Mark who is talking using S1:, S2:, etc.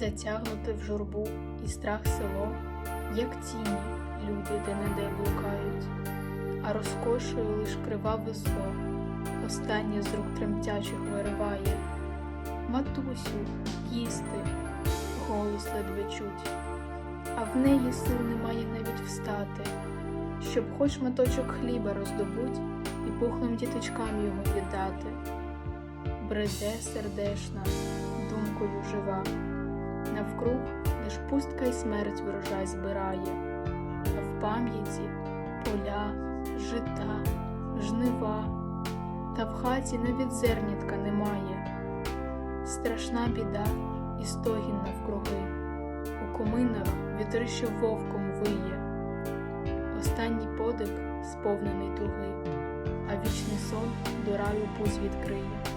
S1: затягнуте в журбу і страх село, як тіні люди де-не-де блукають, а розкошує лиш криваве зло, останнє з рук тремтячих вириває. Матусю, їсти, голос ледве чуть, а в неї сил немає навіть встати, щоб хоч шматочок хліба роздобуть і пухлим діточкам його віддати. Бреде сердешна, думкою жива, навкруг лиш пустка й смерть врожай збирає, а в пам'яті поля, жита, жнива, та в хаті навіть зернятка немає. Страшна біда і стогін навкруги, у коминах вітри, що вовком виє, останній подих сповнений туги, а вічний сон до раю путь відкриє.